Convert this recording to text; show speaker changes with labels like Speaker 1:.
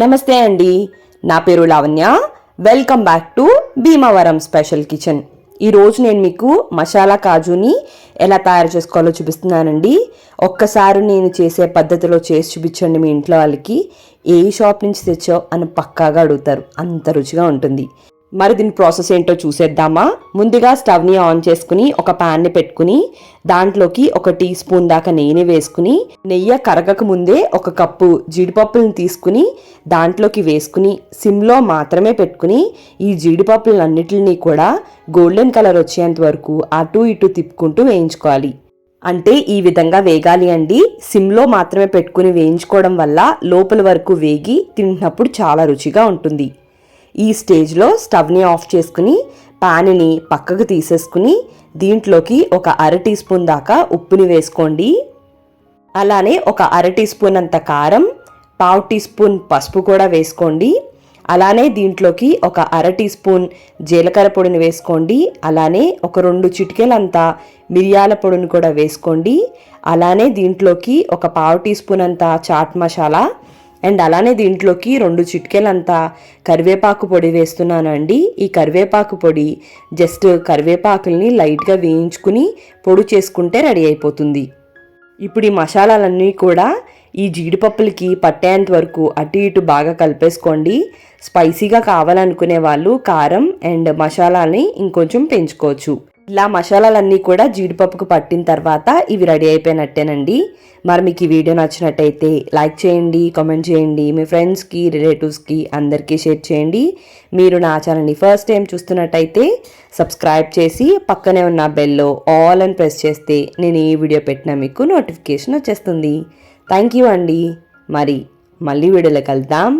Speaker 1: నమస్తే అండి. నా పేరు Lavanya. Welcome back to Bhimavaram special kitchen ఈరోజు నేను మీకు మసాలా కాజుని ఎలా తయారు చేసుకోవాలో చూపిస్తున్నానండి. ఒక్కసారి నేను చేసే పద్ధతిలో చేసి చూపించండి మీ ఇంట్లో వాళ్ళకి. ఏ షాప్ నుంచి తెచ్చావు అని పక్కాగా అడుగుతారు. అంత రుచిగా ఉంటుంది. మరి దీని ప్రాసెస్ ఏంటో చూసేద్దామా? ముందుగా స్టవ్ని ఆన్ చేసుకుని ఒక ప్యాన్ని పెట్టుకుని దాంట్లోకి ఒక టీ స్పూన్ దాకా నెయ్యిని వేసుకుని నెయ్యి కరగక ముందే ఒక కప్పు జీడిపప్పులను తీసుకుని దాంట్లోకి వేసుకుని సిమ్లో మాత్రమే పెట్టుకుని ఈ జీడిపప్పులన్నిటిని కూడా గోల్డెన్ కలర్ వచ్చేంత వరకు అటు ఇటు తిప్పుకుంటూ వేయించుకోవాలి. అంటే ఈ విధంగా వేగాలి అండి. సిమ్లో మాత్రమే పెట్టుకుని వేయించుకోవడం వల్ల లోపల వరకు వేగి తింటున్నప్పుడు చాలా రుచిగా ఉంటుంది. ఈ స్టేజ్లో స్టవ్ని ఆఫ్ చేసుకుని పానిని పక్కకు తీసేసుకుని దీంట్లోకి ఒక అర టీ స్పూన్ దాకా ఉప్పుని వేసుకోండి. అలానే ఒక అర టీ స్పూన్ అంత కారం పావు టీ స్పూన్ పసుపు కూడా వేసుకోండి. అలానే దీంట్లోకి ఒక అర టీ స్పూన్ జీలకర్ర పొడిని వేసుకోండి. అలానే ఒక రెండు చిటికెలంత మిరియాల పొడిని కూడా వేసుకోండి. అలానే దీంట్లోకి ఒక పావు టీ స్పూన్ అంత చాట్ మసాలా అండ్ అలానే దీంట్లోకి రెండు చిటికెలంతా కరివేపాకు పొడి వేస్తున్నానండి. ఈ కరివేపాకు పొడి జస్ట్ కరివేపాకుల్ని లైట్గా వేయించుకుని పొడి చేసుకుంటే రెడీ అయిపోతుంది. ఇప్పుడు ఈ మసాలాలన్నీ కూడా ఈ జీడిపప్పులకి పట్టేంత వరకు అటు ఇటు బాగా కలిపేసుకోండి. స్పైసీగా కావాలనుకునే వాళ్ళు కారం అండ్ మసాలాని ఇంకొంచెం పెంచుకోవచ్చు. ఇలా మసాలాలన్నీ కూడా జీడిపప్పుకు పట్టిన తర్వాత ఇవి రెడీ అయిపోయినట్టేనండి. మరి మీకు ఈ వీడియో నచ్చినట్టయితే లైక్ చేయండి కామెంట్ చేయండి మీ ఫ్రెండ్స్కి రిలేటివ్స్కి అందరికీ షేర్ చేయండి. మీరు నా ఛానల్ని ఫస్ట్ టైం చూస్తున్నట్టయితే సబ్స్క్రైబ్ చేసి పక్కనే ఉన్న బెల్లో ఆల్ అని ప్రెస్ చేస్తే నేను ఈ వీడియో పెట్టినా మీకు నోటిఫికేషన్ వచ్చేస్తుంది. థ్యాంక్ యూ అండి. మరి మళ్ళీ వీడియోలో కలుద్దాం.